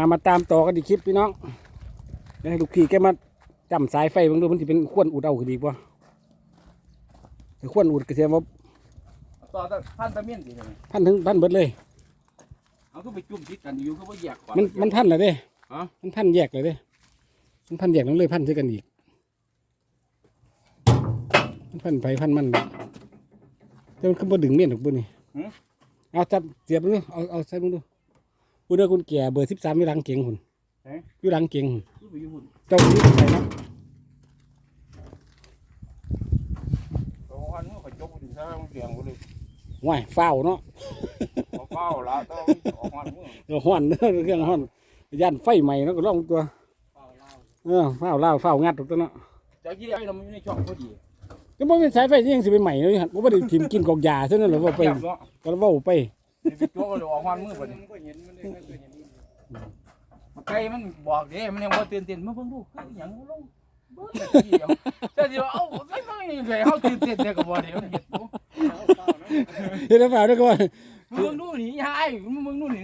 มามาตามต่อกันอีกคลิปพี่น้องเดี๋ยวให้ลูกพี่แกมาจำสายไฟเบางดูมันจะเป็นขวนอุดเอาคือดีป่ะถ้าขวนอุดก็เสียว่าต่อแต่พันตะเมียนสิเนี่ยพันถึงพันเบิดเลยเอาก็ไปจุ่มทิศกันอยู่ก็ว่าแยกก่อนมันมันพันเลยเด้ฮะมันพันแยกเลยเด้มันพันแยกแล้วเลยพันซื้อกันอีก มันพันไปพันมันแต่มันขึ้นบดึงเมียนถูกปุ่นี่เอาจับเสียบดูเอาเอาใส่มึงดู กูเด้อคุณแก่เบอร์สิบสามอยู่หลังเก่งหุ่นอยู่หลังเก่งหุ่นคือไปอยู่หุ่นเจ้าอยู่ไหนนะตรงอันนู้นก็จกไปถึงซะมันเสียงกูเลยว้ายฟ้าวเนาะเอาเฝ้าละต้องออกมาเมื่อเดี๋ยวห้อนเด้อเครื่องห้อนย่านไฟใหม่เนาะก็ลองตัวเออฟ้าวล่าวฟ้าวงัดถูกตัวเนาะจากที่ได้เราไม่ในช่องพอดีก็บ่เป็นสายไฟที่ยังสิไปใหม่เลยหั่นบ่ได้ถิ่มกินกอกยาซะนั่นแหละว่าไปเก็บเนาะก็เว้าไป ไปจกก็เลยออกมาเมื่อพอดีมันไกลมันบอกเด้มันยังว่าตื่นเต้นมาเพิ่งดูคือหยังลงเบิ่งแต่ทีเดียวแต่ที่ว่าเอ้าไม่ไม่เลยเฮาตื่นเต้นแต่ก็บ่ได้มันเฮ็ดโอ้เฮ็ดแล้วฟ้าวเด้อก็ว่ามึงดูนี่ยายมึงมึงดูนี่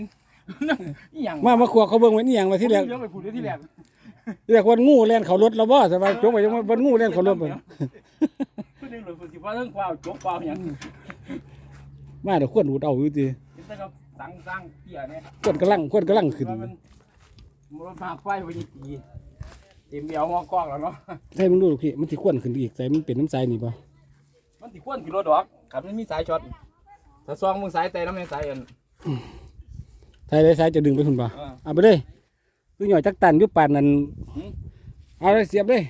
อีหยังมามาขวกเขาเบิ่งไว้นี่หยังมาที่แรกเดี๋ยวไปพูดเดี๋ยวที่แรกที่แรกว่างูแล่นเข้ารถแล้วบ่สบายจกไปยังว่างูแล่นเข้ารถบ่พูดนึงเลยพูดสิว่าเรื่องความจกความหยังมาเดี๋ยวควรอุดเอาอยู่ติเห็น แต่กับสังสังเกียเนี่ยควรกำลังควรกำลังขึ้นว่ามันมันพาไฟไปยี่ปีเต็มเดียวมอกล้องแล้วเนาะใช่มึงดูลูกพี่มันสิควรขึ้นอีกใส่มันเป็นน้ำใสนี่บ่มันติควนกี่รถดอกขับมันมีสายช็อตถ้าซองมึงสายแต่น้ำแม่สายอันใส่ได้สายจะดึงไปหุ่นบ่เออเอาไปเลยคือหน่อยจักตันอยู่ปานนั้นเอาเลยเสียบเลย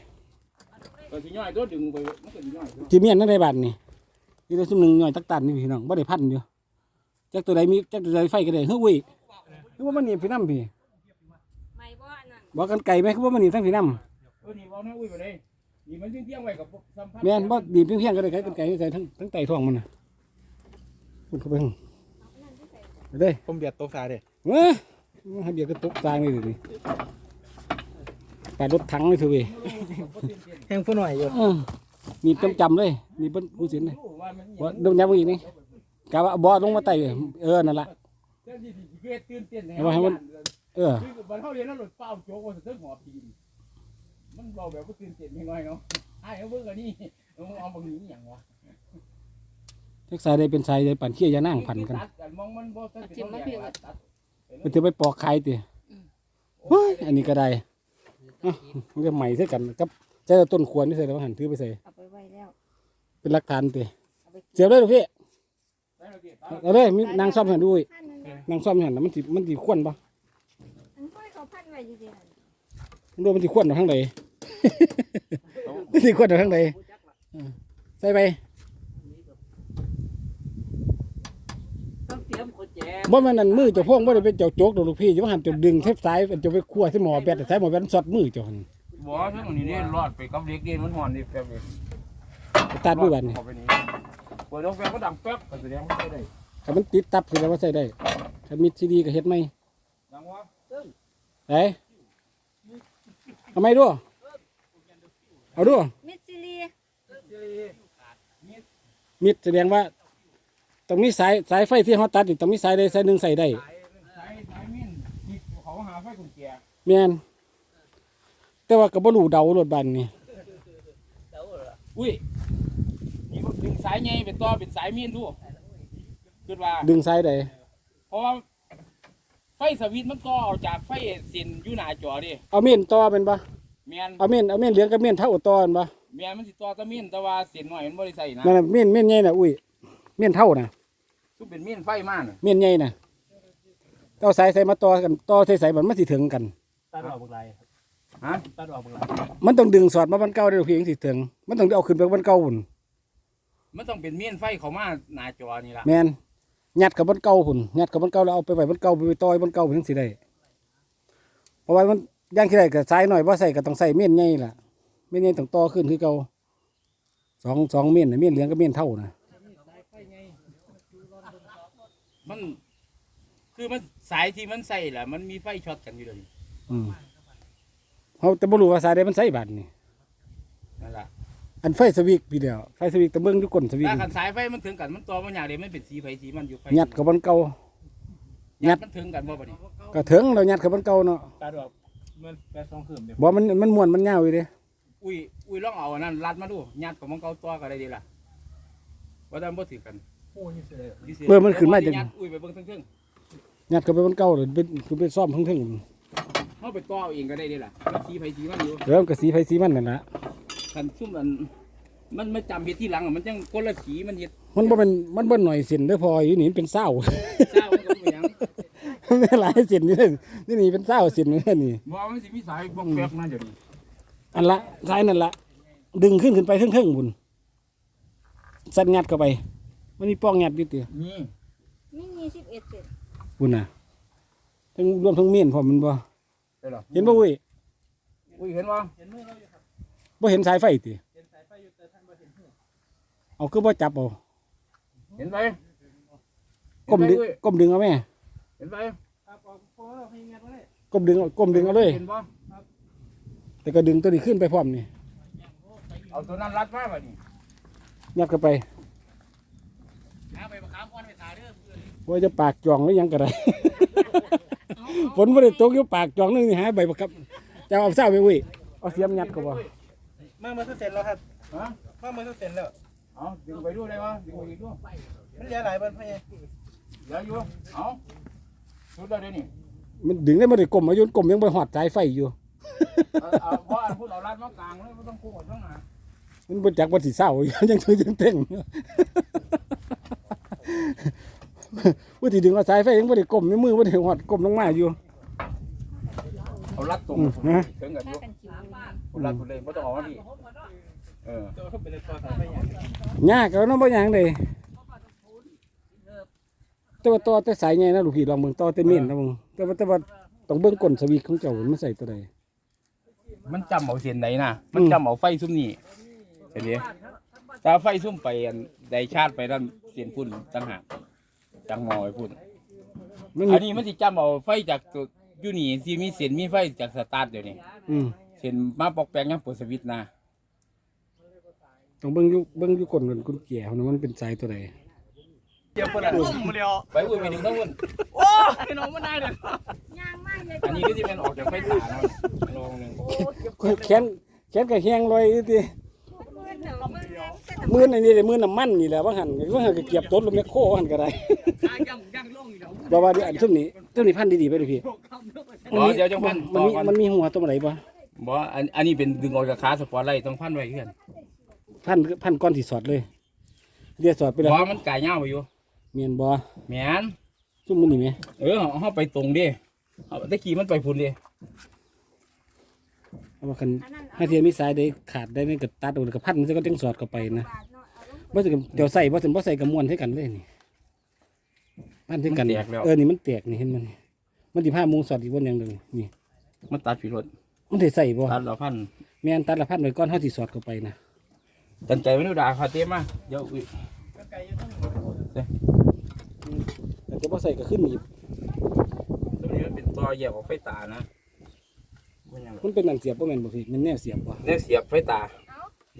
ก็สิย่อยตัวดึงไปมันก็สิย่อยตัวจีเมียนนั่นในบ้านนี่นี่ได้ซุ่มหนึ่งหน่อยตักตันนี่พี่น้องบ่ได้พันอยู่ จักตัวใดมีจักตัวใดไฟก็ได้เฮ้ยเว้ยคือว่ามันหนีพี่น้ำพี่ไม่บ่อันนั้นบอกกันไก่ไหมคือว่ามันหนีทั้งพี่น้เออนี่บอกนะอุ้ยไปเลยนี่มันเที่ยงๆไว้กับสัมผัสำแม่นบ่ดีเพียงเพียงๆก็ได้ไก่กันไก่ใส่ทั้งทั้งไตท้องมันน่ะคุณเข้าไปหั่นไปเลยผมเบียดตกสายเด้เว้ยให้เบียร์ก็ตกตายเลยดินี่ไปรถถังเลยเถอะเว้ยแห้งผู้หน่อยอยู่เออนี่จำจำๆเลยนี่เป็นผู้สินเลยว่ามันบ่เดมยับอีกนี่ กะว่าบ่ลงมาไต่เออนั่นล่ะเจ้าที่เกิดตื่นเต้นเอาไว้ให้มันเออคือบันเท่าเรียนแล้วหลุดเป้าโจกว่าจะเทิงหัวปีนมันเบาแบบว่าตื่นเต้นนิดหน่อยเนาะไอ้เอาเบิ่งอันนี้เอาเอาบางนี้อย่างวะจักสายได้เป็นสายได้ปั่นเขี้ยยานั่งพันกันตัดกันมองมันบ่ตัดเป็นเรื่องตัดมันจะไปปอกไข่ติเฮ้ยอันนี้ก็ได้อะมันก็ใหม่เท่ากันกับใช้ต้นควรที่ใส่แล้วหันถือไปใส่เอาไปไว้แล้วเป็นหลักฐานติเอาไปเสียบเลยลูกพี่ได้แล้วดิ เอาเลยมีนางซ่อมหันด้วยพันหนึงนะนางซ่อมหันแล้วมันสิมันสิควนปะอันค่อยเขาพันไว้อยู่ดีหั่นมันดูมันสิควนเอาทางใดมันสิควนเอาทางใดเออใส่ไปต้องเตรียมคนแจกบ่แม่นนั่นมือเจ้าพ่วงบ่ได้เป็นเจ้าโจกดอกลูกพี่จะว่าหันจะดึงเทปสายจะไปคั่วใส่หม้อแบตแต่สายหม้อแบตมันสอดมือเจ้าหันบ่ทั้งนี้นี่รอดไปกับเด็กเด่นมันหอนนี่แป๊บเดียวไปตัดด้วยบัดนี่เข้าไปนี่เปิดลงแฟนก็ดังแป๊บก็แสดงว่าได้ถ้ามันติดตับสิแล้วว่าใส่ได้ถ้ามีซีดีก็เฮ็ดไหมดังว่าไหนทำไมด้วยเอาด้วยมิดซิลีมิดแสดงว่าต้องมีสายสายไฟที่เขาตัดนี่ต้องมีสายใดสายหนึ่งใส่ได้สายสายสายมินที่เขาหาไฟกุญแจแม่นแต่ว่าก็บ่รู้เดารถบันนี่อุ้ยนี่ก็ ดึงสายใหญ่เป็นต่อเป็นสายมินดูคิดว่า ดึงสายใดเพราะว่าไฟสวิตช์มันก็ออกจากไฟเส้นอยู่หน้าจอดิเอาเม่นต่อเป็นปะแม่นเอาเม่นเอาเม่นเหลืองกับเม่นเท่าต่อเป็นปะแม่นมันสิต่อตะมินแต่ว่าเส้นน้อยมันบ่ได้ใส่นะนั่นน่ะเม่นเม่นใหญ่น่ะอุ้ยเม่นเท่าน่ะคือเป็นมินไฟมาน่ะเม่นใหญ่น่ะเอาสายใส่มาต่อกันต่อใส่ใส่มันมันสิถึงกัน ตัดออกเมื่อไรฮะตัดออกเมื่อไรมันต้องดึงสอดมาบันเก่าได้ลูกพี่จังสิถึง มันต้องเอาขึ้นไปบันเก่าพุ่น มันต้องเป็นมินไฟเข้ามาหน้าจอนี่ล่ะแม่นยัดกับบันเก่าพุ่นยัดกับบันเก่าแล้วเอาไปไว้บันเก่าไปต่อยบันเก่าพุ่นจังสิได้เพราะว่ามันย่างที่ได้ก็สายหน่อยบ่ใส่ก็ต้องใส่เม่นใหญ่ล่ะเม่นใหญ่ต้องต่อขึ้นคือเก่าสองสองเม่นน่ะเม่นเหลืองกับเม่นเท่าน่ะมัน คือมันสายที่มันใส่แหละมันมีไฟช็อตกันอยู่เลยอืมเขาแต่บ่รู้ว่าสายใดมันใส่บัดนี่นั่นล่ะ อันไฟสวิกพี่เดียวไฟสวิกตะเบิ่งอยู่ก้นสวิกถ้ากันสายไฟมันถึงกันมันต่อมันอย่างเดียวมันเป็นสีไฟสีมันอยู่ไฟยัดกับบันเก่างัดมันถึงกันบ่บัดนี้ก็ถึงเรายัดเข้าบนเก่าเนาะตาดอกมันแปดสองคืนเดี๋ยวบ่มันมันม่วนมันยาวอยู่เด้อุ้ยอุ้ยลองเอาอันนั้นรัดมาดูยัดกับมันเก่าตัวก็ได้ดีล่ะว่าแต่บ่ถือกันโอ้ยนี่สิเลยเออมันขึ้นมาจากยัดอุ้ยไปเบิ่งเทิงยัดเข้าไปบนเก่าเลยเป็นคือไปซ่อมทั้งๆเฮาไปต่อเอาเองก็ได้ดีล่ะมันสีไผสีมันอยู่ๆเริ่มนก็สีไผสีมันนั่นล่ะ คันซุ่มอัน มันมาจำเฮ็ดที่หลังอะมันจังคนละสีมันเฮ็ดมันบ่เป็นมันบ่หน่อยเส้นเด้อพออยู่นี่มันเป็นเศร้า เจ้ามันก็บ่หยังไม่หลายเส้นอยู่เลยนี่นี่เป็นเศร้าเส้นอยู่เลยนี่บ่มันสิมีสายบอกแป๊กมาเดี๋ยวนี้อันละสายนั่นละดึงขึ้นขึ้นไปเทิงๆบุญสัดงัดเข้าไป มันมีป้องงัดอยู่ตินี่มียี่สิบเอ็ดเซนบุญน่ะทั้งรวมทั้งเมียนพร้อมมันบ่ได้หรอเห็นบ่เว้ยอุ้ยเห็นบ่ บ่เห็นสายไฟติเอาคือบ่จับเอาเห็นไปก้มดึงก้มดึงเอาแม่ เห็นไปก้มดึงเอาก้มดึงเอาเลย เห็นบ่แต่ก็ดึงตัวนี้ขึ้นไปพร้อมนี่ เอาตัวนั้นรัดมาบัดนี้ยัดเข้าไปหาไปบักขามอ่อนไปตาเด้อว่าจะปากจองหรือยังก็ได้ฝนบ่ได้ตกอยู่ปากจองนึงนี่หาใบบักครับจะเอาเศร้าไปเว้ยเอาเสียมยัดเข้าบ่ มาเมื่อสุดเสร็จแล้วครับฮะมาเมื่อสุดเสร็จแล้วเอาดึงไปดูได้บ่ดึงไปดูมันเหลือหลายเบิ้ลพ่อใหญ่เดี๋ยวอยู่เอาสุดแล้วเดี๋ยวนี้มันดึงได้บ่ได้กลมมาอยู่กลมยังบ่ฮอดสายไฟอยู่เอาเอาเพราะอันพูดเอารัดมากลางเลยไม่ต้องคู่กับข้างหน้ามันบ่จักว่าสิเศร้ายังถือยังเต้งว่าสิดึงเอาสายไฟยังบ่ได้กลมในมือบ่ได้ฮอดกลมลงมาอยู่เอารัดตรงอืมนะ ถึงกันอยู่กันจิ๋ วเอารัดตัวเลยไม่ต้องเอามาพี่เออตัวเขาเป็นตัวสายไฟใหญ่ยากเอาเนาะบ่หยังเลยแต่ว่าต่อแต่สายใหญ่นะลูกพี่ลองเบิ่งต่อแต่เม่นนะเบิ่งแต่ว่าแต่ว่าต้องเบิ่งก้นสวิตช์ของเจ้ามันใส่ตัวใดมันจำเอาเส้นไหนนะมันจำเอาไฟซุ่มนี่เห็นไหมถ้าไฟซุ่มไปอันใดชาร์จไปด้านเส้นพุ่นต่างหากจังหมอไอ้พุ่นมันอัมีนนี้มันสิจำเอาไฟจากตัวอยู่นี่สิมีเส้นมีไฟจากสตาร์ทเดี๋ยวนี้อืม เส้นมาปอกแปลงยังเปิดสวิตช์นะต้องเบิ่งอยู่เบิ่งอยู่ก้นกันกุญแจของมันเป็นสายตัวใดเดี๋ยวเปิดตุ้มเดียวไปอุ้ยไปดึงทั้งพุ่นโอ้ยน้องมันได้เลยย่างมากเลยอันนี้ก็จะเป็นออกจากไฟตาเนาะลองหนึ่งแขนแขนก็แห้งลอยอยู่ติมือหนึ่งมือแรงแต่มืออันนี้เลยมือน้ำมันนี่แหละว่าหันว่าหันก็เก็บต้นลงแมคโครว่าหันก็ได้ยังยังลงอยู่แล้วบอกว่าเดี๋ยวอันซุ่มนี้ซุ่มนี้พันดีๆไปเลยพี่อ๋อเดี๋ยวจังพันมันมีมันมีหัวตัวไหนบ่ บ่อันอันนี้เป็นดึงออกจากขาสปอร์ตไลท์ต้องพันไว้เพื่อนพันพันก้อนที่สอดเลยเดี๋ยวสอดไปแล้วบ่มันกายเงาไปอยู่เมียนบ่แม่นซุ่มมันนี่ไหมเออเฮาไปตรงเดิเอาตะกี้มันไปพุ่นเดิเอามาคันให้เทียนมีสายได้ขาดได้นี่ก็ตัดออกแล้วก็พันมันจะก็จังสอดเข้าไปนะบาทเนาะเอาลงบ่สิกับเดี๋ยวใส่บ่สิบ่ใส่กับมวนให้กันเลยนี่พันให้กันเออนี่มันแตกนี่เห็นมันนี่มันสิพาหมูสอดอีกบนอย่างหนึงนี่มันตัดผิดรถ มันได้ใส่บ่ตัดแล้วพันแม่นตัดละพันไว้ก่อนเฮาสิสอดเข้าไปนะตันใจไม่ดูด่าเขาเต็มมาเดี๋ยวอุ้ยไกลอยู่ทั้งแต่จะบ่ใส่ก็ขึ้นหนีบตัวนี้มันเป็นตัวแยกออกไฟตานะมันยังมันเป็นอันเสียบบ่แม่นบ่พี่มันแนวเสียบบ่เนี่ยเสียบไฟตา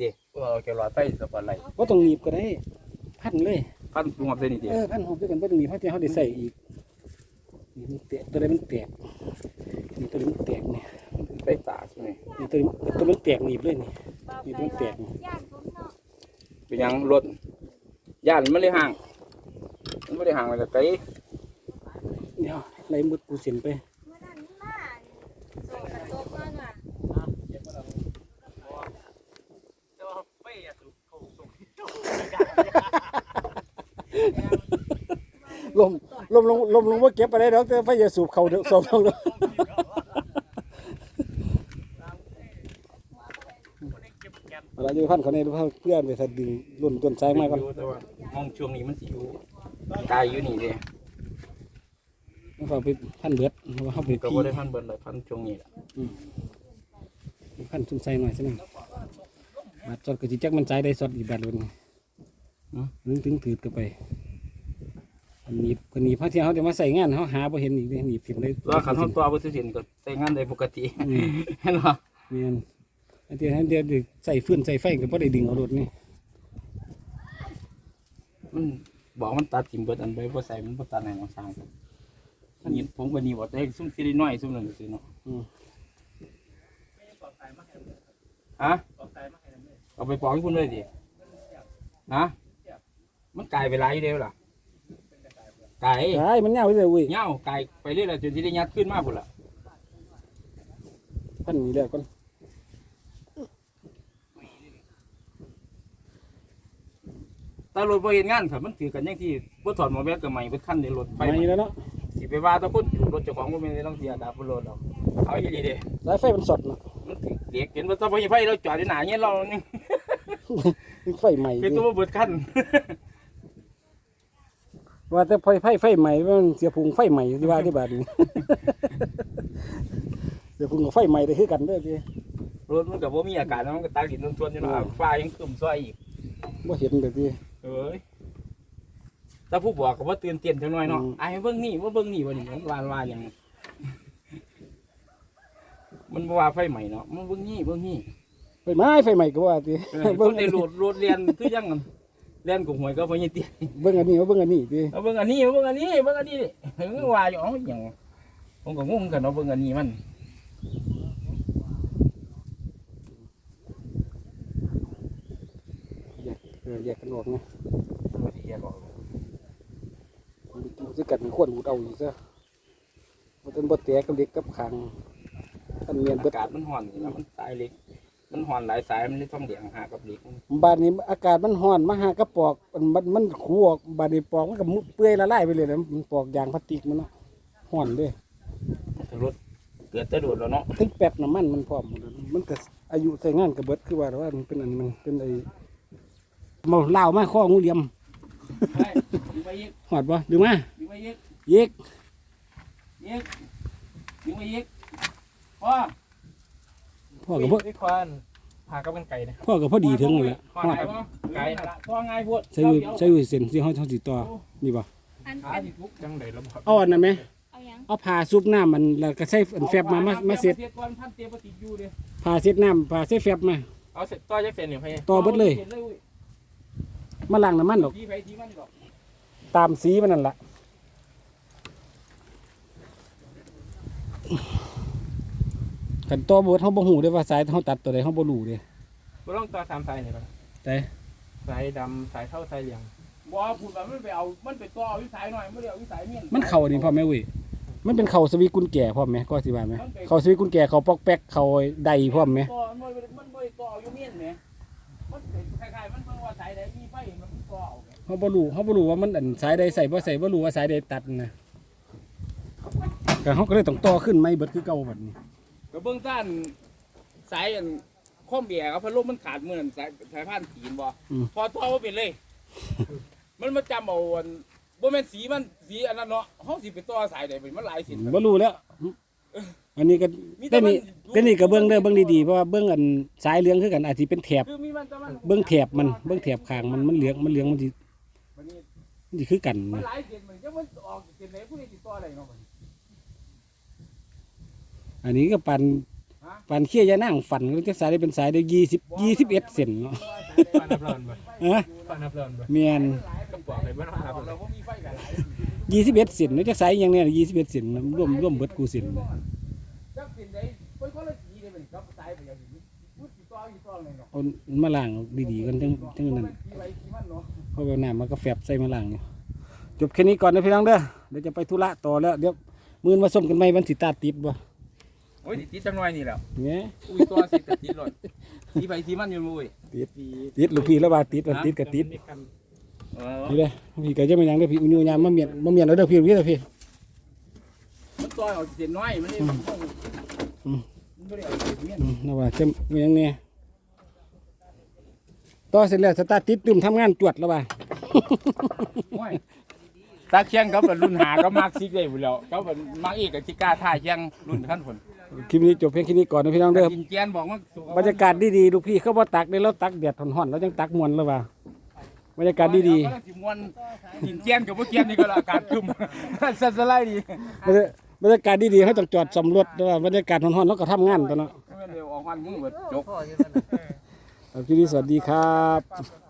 ดิเอาแกหลอดไฟสปอร์ตไลท์บ่ต้องหนีบก็ได้ พันเลยพันรวมเส้นนี่ดิเออพันหอมด้วยกันบ่ต้องหนีบเพราะที่เฮาได้ใส่อีกนี่มันแตกตัวใดมันแตกนี่ตัวนี้มันแตกนี่ ไฟตาใช่ไหมนี่ตัวนี้ตัวมันแตกหนีบเลยนี่นี่มันแตกนี่ย่านผมเนาะเป็นหยังรถย่านมันเลยห่าง มันไม่ได้ห่างไปแต่ไกลเดี๋ยวไล่มุดกูเส้นไปเมื่อนั้นมาโซกระตกมาน่ะตัวไฟอะสูบเขาส่งลมลมลงลมลงบ่เก็บไปได้ดอกแต่ไฟจะสูบเข้าเด้อสูบลง เด้อเวลาอยู่พันเขาในรูปเพื่อนไปถ้าดึงลุ่นต้นสายมาก่อนแต่ว่ามองช่วงนี้มันสิอยู่กายอยู่นี่เด้มันฟังไปพันเบิดเพราะว่าเฮาไปก็พีบ่ได้พันเบิดเลยพันช่วงนี้แหละพันทุ่มใส่หน่อยใช่ไหมบาดสดก็สิจักมันใจได้สดอีกบาทเลยนึงถึงถือกันไปอันนี้คนนี้พระเที่ยวเขาจะมาใส่งานเขาหาบ่เห็นอีกเลยหนีบถิ่มเลยตัวขันห้องตัวบ่ซื้อสินก็ใช้งานได้ปกติอืมเห็นบ่ เมียน อันเดียวอันเดียวใส่ฟืนใส่ไฟก็บ่ได้ดึงเอารถนี่มันบอกมันตัดทิ่มเบิดอันไปบ่ใส่มันบ่ตัดให้มันสร้างหยิบผมก็หนีบ่แต่ซุ่มสิได้น้อยซุ่มนั่นสิเนาะอืมฮะเอาไปปอกให้คุณเลยดิฮะมันกลายไปหลายอยู่เดียวล่ะไก่ใช่มันยาวเลยเว้ยเงาไก่ไปเรื่อยๆจนที่ได้ยัดขึ้นมาพุ่นล่ะท่านนี้แล้วก่อน แต่รถบ่เห็นงานครับมันถือกันอย่างที่บ่ถอดหมอแบกกับใหม่เบิดคันในรถไฟไม่แล้วเนาะสิไปว่าแตะคนถูกรถเจ้าของบ่แม่นได้ต้องเสียดาบนรถหรอกเอาอีหลีเด้สายไฟมันสดเนาะมันถือเด็กเห็นว่าตะบ่ไฟเราจอดอยู่หน้าเงี้ยเรานี่มันไฟใหม่เป็นตัวบ่เบิดคัน ว่าแต่ไฟไฟไฟใหม่มันเสียพุงไฟใหม่ที่ว่าที่บาดนี้ เสียพุงกับไฟใหม่ได้คือกันเด้อพี่รถมันก็บ่มีอาการนะมันก็ตากดินทวนๆอยู่เนาะฟ้ายังครึ้มซอยอีกบ่เห็นเด้อพี่ เอ้ยถ้าผู้บอกก็บ่ตื่นเต้นจังหน่อยเนาะอืม ไอ้เบิ่งนี่ว่าเบิ่งนี่ว่านี่มันว่าว่าหยังมันบ่ว่าไฟใหม่เนาะมันเบิ่งนี่เบิ่งนี่ไฟไหม้ไฟใหม่ก็ว่าติเออเบิ่เบิ่งงได้โหลดโหลดเรียนคือจังกันเรียนกับหวยก็บ่ยินติเบิ่งอันนี้เอาเบิ่งอันนี้ติเอาเบิ่งอันนี้เบิ่งอันนี้เบิ่งอันนี้เฮ้ยว่าอยู่เอ๋อหยังผมก็งงกันเนาะเบิ่งอันนี้มัน ออแยกกันออกนะบ่สิแยกออกมันกินคือกันควรหูดเอาอีกซะบ่ทันบ่แตกกับเด็กกับขางอันเมียนเบิอาดกาศมันร้อนนี่นะมันสายเล็ก มันร้อนหลายสายมันเลยต้องเดียงหากับเล็กบาดนี้อากาศมันร้อนมาหากระปอกมันมันมันขูออกบาดนี้ปอกมันก็มุเปื่อยละลายไปเลยนะมันปอกยางพลาสติกมันเนาะร้อนเด้ถ้ารถเกิดจะโดดแล้วเนาะถึงแป๊บน้ำมันมันพร้อมหมดแล้วมันก็อายุใช้งานก็เบิดคือว่าแต่ว่ามันเป็นอันมันเป็นไอ้เมาเหล้ามาข้องูเหลี่ยมไปดึงไปอีกหอดบ่ดึงมาดึงไปอีกเย็กอีกดึงไปอีกพ่อพ่อกับพ่อพี่ควานพากับกันไก่นะพ่อกับพ่อดีถึงนั่นแหละพ่อฮอดไงพ่อไก่นั่นล่ะพ่อไงพูดใช้มือใช้มือเส้นที่เฮาเฮาสิต่อนี่บ่อันขาอันสิทุกจังไดแล้วบ่เอาอันนั้นไหมเอาหยังเอาผ้าซุบน้ำมันแล้วก็ใส่อันแฟบมามามาเสร็จก่อนพันเตียบติดอยู่เด้ผ้าเสร็จน้ำผ้าใส่แฟบมาเอาเสร็จต่อจักเส้นนี่พี่ต่อเบิดเลยเห็นเลยอุ้ย มาล้างน้ำมันดอก ทีไปทีมันนี่ดอกตามสีมันนั่นล่ะกันต่อเบิดเฮาบ่ฮู้เด้ว่าสายเฮาตัดตัวใดเฮาบ่รู้เด้บ่ต้องต่อสามสายนี่บ่แต่สายดำสายเท่าสายเหลืองบ่พูดแบบมันไปเอา มันไปต่อวิสัยหน่อยมันเดี๋ยววิสัยเมียนมันเข้าอันนี้พ่อแม่เว้ยมันเป็นเข้าสวีกุญแจพร้อมไหมก็สิว่าไหมเข้าสวีกุญแจเข้าปอกแป๊กเข้าใดพร้อมไหมต่อมันบ่ได้มันบ่ได้ต่ออยู่เมียนแหมมันเป็นคล้ายๆมัน เอาแหมเขาบ่รู้เขาบ่รู้ว่ามันอันสายใดใส่บ่ใส่บ่รู้ว่าสายใดตัดนะก็เขาก็เลยต้องต่อขึ้นไม่เบิดคือเก่าบัดนี้ก็เบื้องต้นสายอันข้อมเบียร์กับพัดลมมันขาดเหมือนสายสายพันธุ์สีนบ่พอท่อบ่เป็นเลย มันมาจำเอาอันบ่แม่นสีมันสีอันนั้นเนาะเฮาสิไปต่อสายใดเป็นมันหลายสิบ่รู้แล้ว อันนี้ก็มีแต่แต่มัน นี่แต่นี่ก็เบิ่งเด้อเบิ่งดีๆเพราะว่าเบิ่งอันสายเหลืองคือกันอาจสิเป็นแถบคือมีมันแต่มันเบิ่งแถบมันเบิ่งแถบข้างมันมันเหลืองมันเหลืองมันสิบัดนี้มันสิคือกันมันนะหลายเส้นมันจะมันออกเส้นไหนผู้ใดสิต่อได้เนาะบัดนี้อันนี้ก็ปันปันเขี้ยยานั่งฝันก็จะสายได้เป็นสายได้20 21เซนเนาะฟันนับเลินบ่ฮะฟันนับเลินบ่แม่นก็บอกเลยบ่ต้องนับเราเลยบ่มีไฟกันหลาย21เซนเนาะจะสายอย่างเนี้ย21เซนนะรวมรวมเบิดกูเซน เลยเนาะเอามาล้างดีๆกันจังจังนั้นสีไว้สีมันเนาะเพราะว่าน้ำมันก็แฟบใส่มาล้างอยู่จบแค่นี้ก่อนนะพี่น้องเด้อเดี๋ยวจะไปธุระต่อแล้วเดี๋ยวมื้อมาส้มกันไหมวันสิตาติดบ่โอ้ยติดจังหน่อยนี่แหละเนี่ยอุ้ยตัวสิกะติดเลยสีไปสีมันอยู่ลุยติดติดลูกพี่แล้วว่าติดว่าติดก็ติดเออนี่เลยพี่ก็จะไม่ยังเด้อพี่อุญญามมาเมียนมาเมียนแล้วเด้อพี่พี่เด้อพี่มันซอยออกเส้นน้อยมันนี่มันต้องอืมมันบ่ได้เอาเส้นเมียนอืมนะว่าจะไม่ยังเนี่ย ต่อเสร็จแล้วสตาร์ทติดตื่มทำงานตรวจแล้วว่าโอ้ยตาเคียงกับรุ่นหาก็มากซิกได้บุแล้วก็เป็นมากอีกกับจิก้าท่าเคียงรุ่นขั้นผลคลิปนี้จบเพียงแค่นี้ก่อนนะพี่น้องเด้อกินเกียนบอกว่าสุบรรยากาศดีๆลูกพี่เขาบ่ตักได้แล้วตักแดดห่อนๆแล้วจังตักมวนแล้วว่าบรรยากาศดีๆสิมวนกินเกียนกับพวกเกียนนี่ก็ละอากาศคึมสัสไลดีๆบรรยาบรรยากาศดีๆเขาต้องจอดสำรวจแล้วว่าบรรยากาศห่อนๆแล้วก็ทำงานตัวเนาะเร็วออกหันมือเบิดจก ครับคลิปนี้สวัสดีครับ